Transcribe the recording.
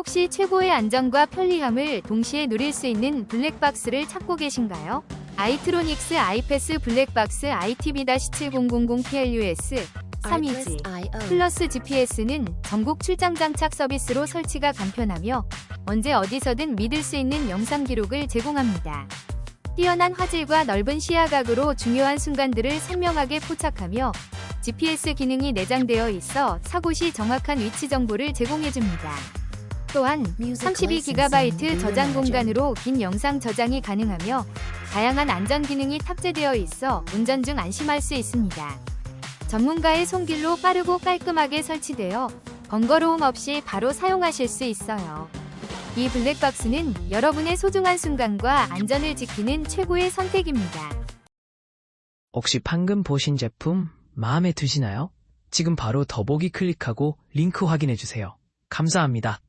혹시 최고의 안정과 편리함을 동시에 누릴 수 있는 블랙박스를 찾고 계신가요? 아이트로닉스 아이패스 블랙박스 ITB-7000PLUS 3이지 플러스 GPS는 전국 출장 장착 서비스로 설치가 간편하며 언제 어디서든 믿을 수 있는 영상 기록을 제공합니다. 뛰어난 화질과 넓은 시야각으로 중요한 순간들을 선명하게 포착하며 GPS 기능이 내장되어 있어 사고 시 정확한 위치 정보를 제공해줍니다. 또한 32GB 저장 공간으로 긴 영상 저장이 가능하며 다양한 안전 기능이 탑재되어 있어 운전 중 안심할 수 있습니다. 전문가의 손길로 빠르고 깔끔하게 설치되어 번거로움 없이 바로 사용하실 수 있어요. 이 블랙박스는 여러분의 소중한 순간과 안전을 지키는 최고의 선택입니다. 혹시 방금 보신 제품 마음에 드시나요? 지금 바로 더보기 클릭하고 링크 확인해주세요. 감사합니다.